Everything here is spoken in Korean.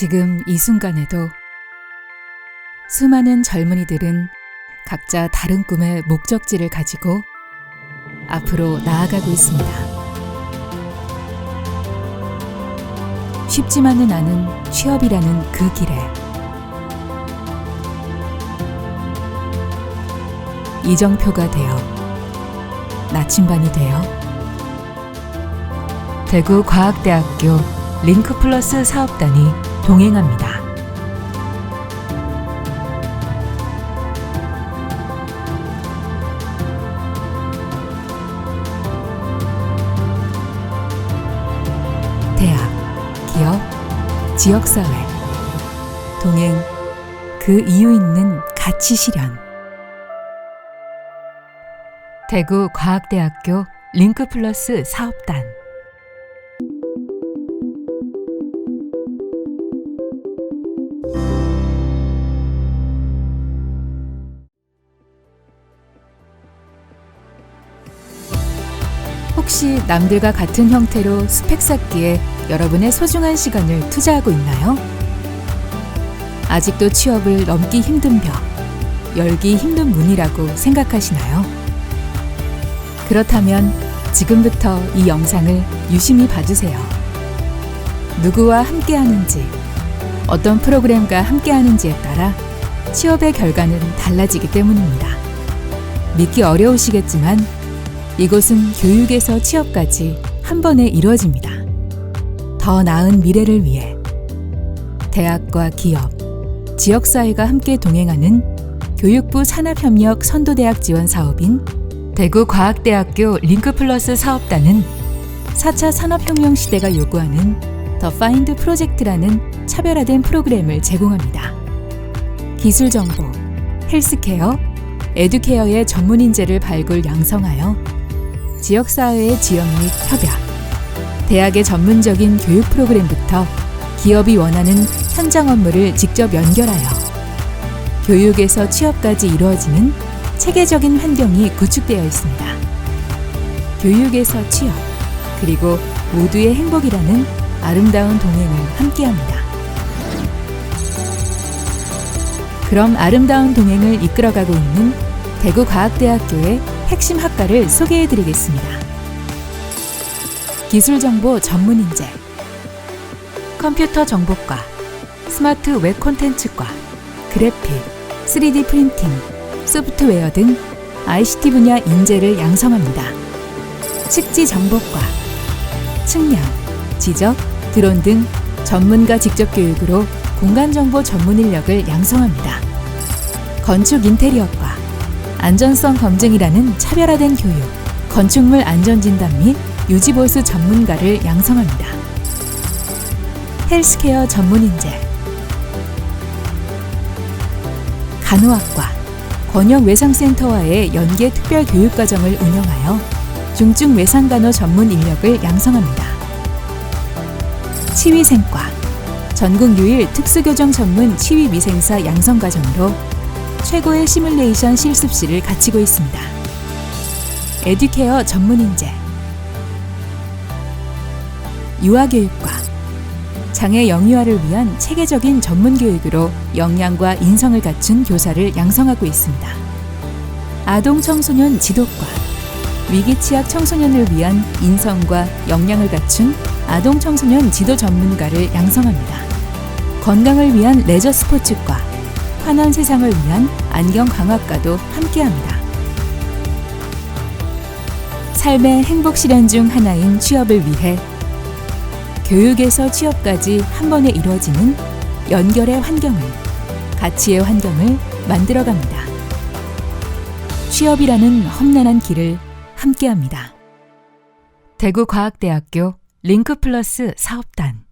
지금 이 순간에도 수많은 젊은이들은 각자 다른 꿈의 목적지를 가지고 앞으로 나아가고 있습니다. 쉽지만은 않은 취업이라는 그 길에 이정표가 되어 나침반이 되어 대구과학대학교 링크플러스 사업단이 동행합니다. 대학, 기업, 지역사회, 동행, 그 이유 있는 가치 실현. 대구 과학대학교 링크 플러스 사업단. 혹시 남들과 같은 형태로 스펙 쌓기에 여러분의 소중한 시간을 투자하고 있나요? 아직도 취업을 넘기 힘든 벽, 열기 힘든 문이라고 생각하시나요? 그렇다면 지금부터 이 영상을 유심히 봐주세요. 누구와 함께 하는지, 어떤 프로그램과 함께 하는지에 따라 취업의 결과는 달라지기 때문입니다. 믿기 어려우시겠지만 이곳은 교육에서 취업까지 한 번에 이루어집니다. 더 나은 미래를 위해 대학과 기업, 지역사회가 함께 동행하는 교육부 산업협력 선도대학 지원 사업인 대구과학대학교 링크플러스 사업단은 4차 산업혁명 시대가 요구하는 더 파인드 프로젝트라는 차별화된 프로그램을 제공합니다. 기술 정보, 헬스케어, 에듀케어의 전문 인재를 발굴 양성하여 지역사회의 지원 및 협약, 대학의 전문적인 교육 프로그램부터 기업이 원하는 현장 업무를 직접 연결하여 교육에서 취업까지 이루어지는 체계적인 환경이 구축되어 있습니다. 교육에서 취업, 그리고 모두의 행복이라는 아름다운 동행을 함께합니다. 그럼 아름다운 동행을 이끌어가고 있는 대구과학대학교의 핵심 학과를 소개해 드리겠습니다. 기술정보 전문 인재, 컴퓨터 정보과, 스마트 웹 콘텐츠과, 그래픽, 3D 프린팅, 소프트웨어 등 ICT 분야 인재를 양성합니다. 측지 정보과, 측량, 지적, 드론 등 전문가 직접 교육으로 공간 정보 전문 인력을 양성합니다. 건축 인테리어과, 안전성 검증이라는 차별화된 교육, 건축물 안전 진단 및 유지 보수 전문가를 양성합니다. 헬스케어 전문 인재, 간호학과, 권역 외상센터와의 연계 특별 교육 과정을 운영하여 중증 외상간호 전문 인력을 양성합니다. 치위생과, 전국 유일 특수교정 전문 치위미생사 양성 과정으로 최고의 시뮬레이션 실습실을 갖추고 있습니다. 에듀케어 전문 인재, 유아교육과, 장애 영유아를 위한 체계적인 전문 교육으로 역량과 인성을 갖춘 교사를 양성하고 있습니다. 아동 청소년 지도과, 위기 취약 청소년을 위한 인성과 역량을 갖춘 아동 청소년 지도 전문가를 양성합니다. 건강을 위한 레저 스포츠과, 환한 세상을 위한 안경 강화과도 함께합니다. 삶의 행복 실현 중 하나인 취업을 위해 교육에서 취업까지 한 번에 이루어지는 연결의 환경을, 가치의 환경을 만들어 갑니다. 취업이라는 험난한 길을 함께합니다. 대구과학대학교 링크플러스 사업단